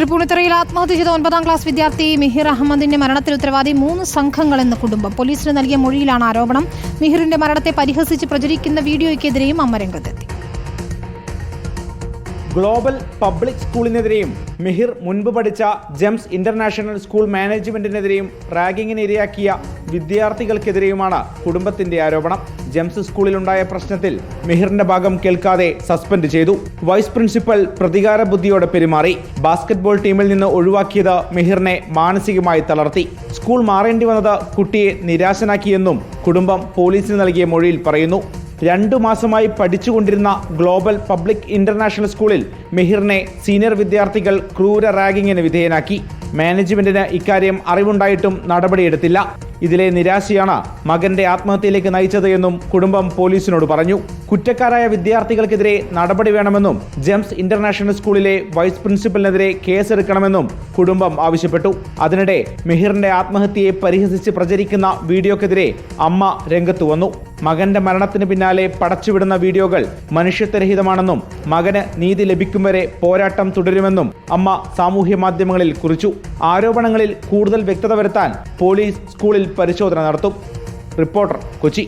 തൃപ്പൂണിത്തുറയിൽ ആത്മഹത്യ ചെയ്ത ഒൻപതാം ക്ലാസ് വിദ്യാർത്ഥി മിഹിർ അഹമ്മദിന്റെ മരണത്തിൽ ഉത്തരവാദി മൂന്ന് സംഘങ്ങളെന്ന് കുടുംബം. പോലീസിന് നൽകിയ മൊഴിയിലാണ് ആരോപണം. മിഹിറിന്റെ മരണത്തെ പരിഹസിച്ച് പ്രചരിക്കുന്ന വീഡിയോയ്ക്കെതിരെയും അമ്മ രംഗത്തെത്തി. ഗ്ലോബൽ പബ്ലിക് സ്കൂളിനെതിരെയും മിഹിർ മുൻപ് പഠിച്ച ജെംസ് ഇന്റർനാഷണൽ സ്കൂൾ മാനേജ്മെന്റിനെതിരെയും റാഗിങ്ങിന് ഇരയാക്കിയ വിദ്യാർത്ഥികൾക്കെതിരെയുമാണ് കുടുംബത്തിന്റെ ആരോപണം. ജെംസ് സ്കൂളിലുണ്ടായ പ്രശ്നത്തിൽ മെഹിറിന്റെ ഭാഗം കേൾക്കാതെ സസ്പെൻഡ് ചെയ്തു. വൈസ് പ്രിൻസിപ്പൽ പ്രതികാര ബുദ്ധിയോടെ പെരുമാറി. ബാസ്കറ്റ്ബോൾ ടീമിൽ നിന്ന് ഒഴിവാക്കിയത് മിഹിറിനെ മാനസികമായി തളർത്തി. സ്കൂൾ മാറേണ്ടി വന്നത് കുട്ടിയെ നിരാശനാക്കിയെന്നും കുടുംബം പോലീസിന് നൽകിയ മൊഴിയിൽ പറയുന്നു. രണ്ടു മാസമായി പഠിച്ചുകൊണ്ടിരുന്ന ഗ്ലോബൽ പബ്ലിക് ഇന്റർനാഷണൽ സ്കൂളിൽ മിഹിറിനെ സീനിയർ വിദ്യാർത്ഥികൾ ക്രൂര റാഗിങ്ങിന് വിധേയനാക്കി. മാനേജ്മെന്റിന് ഇക്കാര്യം അറിവുണ്ടായിട്ടും നടപടിയെടുത്തില്ല. ഇതിലെ നിരാശയാണ് മകന്റെ ആത്മഹത്യയിലേക്ക് നയിച്ചത് എന്നും കുടുംബം പോലീസിനോട് പറഞ്ഞു കുറ്റക്കാരായ വിദ്യാർത്ഥികൾക്കെതിരെ നടപടി വേണമെന്നും ജെംസ് ഇന്റർനാഷണൽ സ്കൂളിലെ വൈസ് പ്രിൻസിപ്പലിനെതിരെ കേസെടുക്കണമെന്നും കുടുംബം ആവശ്യപ്പെട്ടു. അതിനിടെ മിഹിറിന്റെ ആത്മഹത്യയെ പരിഹസിച്ച് പ്രചരിക്കുന്ന വീഡിയോക്കെതിരെ അമ്മ രംഗത്തു വന്നു. മകന്റെ മരണത്തിന് പിന്നാലെ പടച്ചുവിടുന്ന വീഡിയോകൾ മനുഷ്യത്വരഹിതമാണെന്നും മകന് നീതി ലഭിക്കും വരെ പോരാട്ടം തുടരുമെന്നും അമ്മ സാമൂഹ്യ മാധ്യമങ്ങളിൽ കുറിച്ചു. ആരോപണങ്ങളിൽ കൂടുതൽ വ്യക്തത വരുത്താൻ പോലീസ് സ്കൂളിൽ പരിശോധന നടത്തും. റിപ്പോർട്ടർ കൊച്ചി.